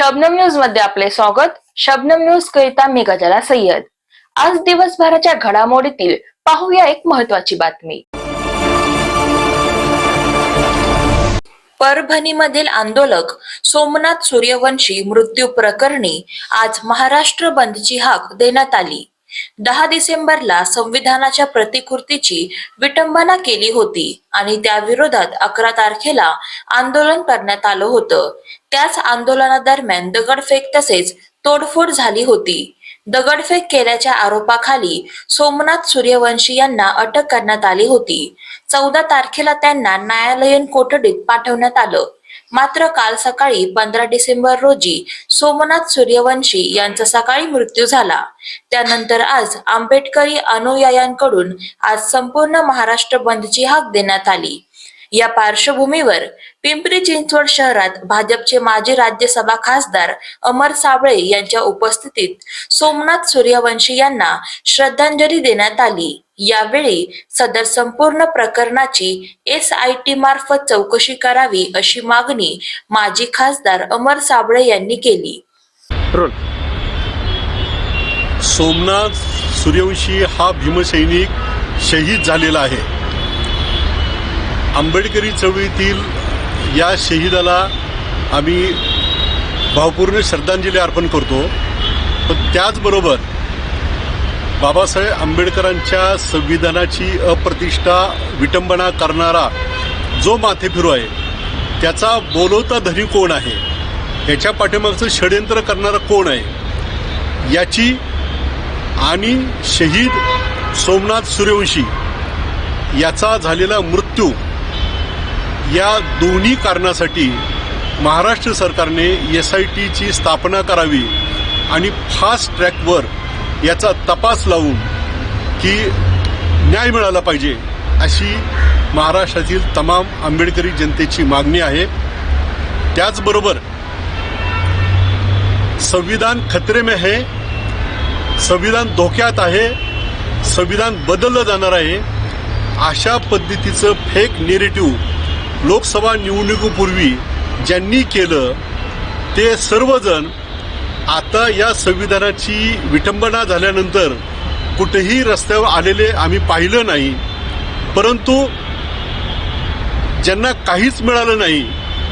शबनम न्यूजमध्ये आपले स्वागत. शबनम न्यूज करिता मी गजाला सय्यद. आज दिवसभराच्या घडामोडीतील पाहूया एक महत्वाची बातमी. परभणीमधील आंदोलक सोमनाथ सूर्यवंशी मृत्यू प्रकरणी आज महाराष्ट्र बंदची हाक देण्यात आली. दहा डिसेंबरला संविधानाच्या प्रतिकृतीची विटंबना केली होती आणि त्या विरोधात अकरा तारखेला आंदोलन करण्यात आलं होतं. त्याच आंदोलनादरम्यान दगडफेक तसेच तोडफोड झाली होती. दगडफेक केल्याच्या आरोपाखाली सोमनाथ सूर्यवंशी यांना अटक करण्यात आली होती. चौदा तारखेला त्यांना न्यायालयीन कोठडीत पाठवण्यात आलं. मात्र काल सकाळी पंधरा डिसेंबर रोजी सोमनाथ सूर्यवंशी यांचा सकाळी मृत्यू झाला. त्यानंतर आज आंबेडकरी अनुयायांकडून आज संपूर्ण महाराष्ट्र बंदची हाक देण्यात आली. या पार्श्वभूमीवर पिंपरी चिंचवड शहरात भाजपचे माजी राज्यसभा खासदार अमर साबळे यांच्या उपस्थितीत सोमनाथ सूर्यवंशी यांना श्रद्धांजली देण्यात आली. यावेळी सदर संपूर्ण प्रकरणाची एस आय टी मार्फत चौकशी करावी अशी मागणी माजी खासदार अमर साबळे यांनी केली. सोमनाथ सूर्यवंशी हा भीमसैनिक शहीद झालेला आहे. आंबेडकरी चळवळीतील या शहीदाला आम्ही भावपूर्ण श्रद्धांजली अर्पण करतो. पण त्याचबरोबर बाबासाहेब आंबेडकरांच्या संविधानाची अप्रतिष्ठा विटंबना करणारा जो माथेफिरू आहे त्याचा बोलवता धनी कोण आहे? याच्या पाठीमागचं षडयंत्र करणारा कोण आहे? याची आणि शहीद सोमनाथ सूर्यवंशी याचा झालेला मृत्यू या दोन्ही कारणासाठी महाराष्ट्र सरकारने एस आय टीची स्थापना करावी आणि फास्ट ट्रॅकवर याचा तपास लावून की न्याय मिळाला पाहिजे अशी महाराष्ट्रातील तमाम आंबेडकरी जनतेची मागणी आहे. त्याचबरोबर संविधान खतरे में है संविधान धोक्यात आहे संविधान बदललं जाणार आहे अशा पद्धतीचं फेक नेरेटिव्ह लोकसभा निवडणुकीपूर्वी ज्यांनी केलं ते सर्वजण आता या संविधानाची विटंबना झाल्यानंतर कुठेही रस्त्यावर आलेले आम्ही पाहिलं नाही. परंतु ज्यांना काहीच मिळालं नाही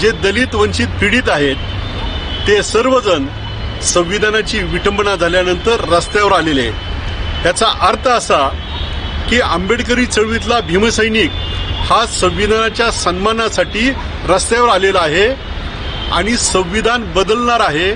जे दलित वंचित पीडित आहेत ते सर्वजण संविधानाची विटंबना झाल्यानंतर रस्त्यावर आलेले. याचा अर्थ असा की आंबेडकरी चळवळीतला भीमसैनिक हा संविधानाच्या सन्मानासाठी रस्त्यावर आलेला आहे आणि संविधान बदलणार आहे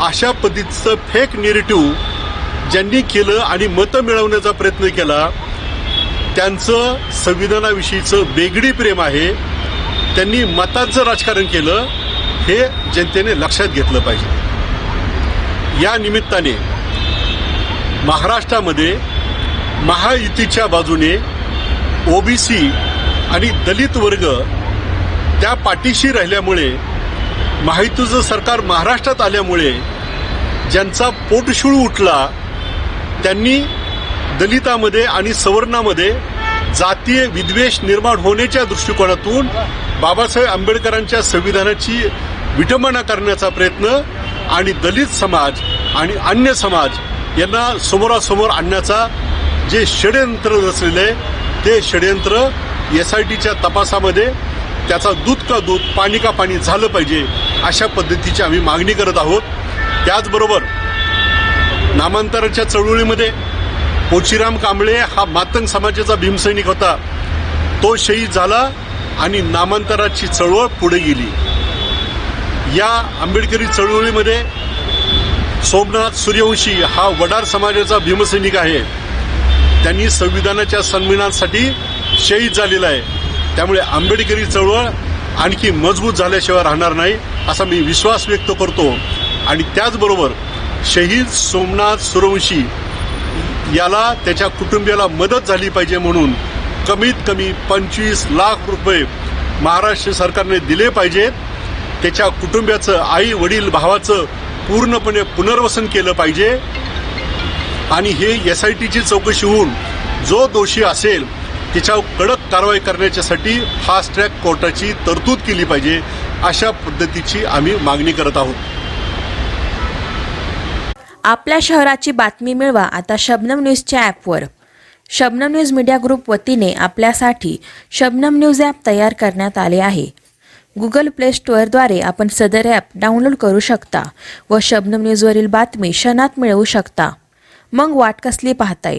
अशा पद्धतीचं फेक नेरेटिव्ह ज्यांनी केलं आणि मतं मिळवण्याचा प्रयत्न केला त्यांचं संविधानाविषयीचं वेगळी प्रेम आहे. त्यांनी मतांचं राजकारण केलं हे जनतेने लक्षात घेतलं पाहिजे. या निमित्ताने महाराष्ट्रामध्ये महायुतीच्या बाजूने ओबीसी आणि दलित वर्ग त्या पाठीशी राहिल्यामुळे माहितीचं सरकार महाराष्ट्रात आल्यामुळे ज्यांचा पोटशूळ उठला त्यांनी दलितामध्ये आणि सवर्णामध्ये जातीय विद्वेष निर्माण होण्याच्या दृष्टिकोनातून बाबासाहेब आंबेडकरांच्या संविधानाची विटंबना करण्याचा प्रयत्न आणि दलित समाज आणि अन्य समाज यांना समोरासमोर आणण्याचा जे षडयंत्र रचलेलं आहे ते षडयंत्र एस आय टीच्या तपासामध्ये त्याचा दूध का दूध पाणी का पाणी झालं पाहिजे अशा पद्धतीची आम्ही मागणी करत आहोत. त्याचबरोबर नामांतराच्या चळवळीमध्ये पोचीराम कांबळे हा मातंग समाजाचा भीमसैनिक होता. तो शहीद झाला आणि नामांतराची चळवळ पुढे गेली. या आंबेडकरी चळवळीमध्ये सोमनाथ सूर्यवंशी हा वडार समाजाचा भीमसैनिक आहे. त्यांनी संविधानाच्या सन्मानासाठी शहीद झालेला आहे. त्यामुळे आंबेडकरी चळवळ आणखी मजबूत झाल्याशिवाय राहणार नाही असा मी विश्वास व्यक्त करतो. आणि त्याचबरोबर शहीद सोमनाथ सुरवंशी याला त्याच्या कुटुंबियाला मदत झाली पाहिजे म्हणून कमीत कमी पंचवीस लाख रुपये महाराष्ट्र सरकारने दिले पाहिजेत. त्याच्या कुटुंबियाचं आई वडील भावाचं पूर्णपणे पुनर्वसन केलं पाहिजे. आणि हे एस आय टीची चौकशी होऊन जो दोषी असेल त्याच्यावर कडक कारवाई करण्याच्यासाठी फास्ट ट्रॅक कोर्टाची तरतूद केली पाहिजे अशा पद्धतीची आम्ही मागणी करत आहोत. आपल्या शहराची बातमी मिळवा आता शबनम न्यूजच्या ॲपवर. शबनम न्यूज मीडिया ग्रुप वतीने आपल्यासाठी शबनम न्यूज ॲप तयार करण्यात आले आहे. गुगल प्ले स्टोअरद्वारे आपण सदर ॲप डाउनलोड करू शकता व शबनम न्यूजवरील बातमी क्षणात मिळवू शकता. मग वाट कसली पाहताय?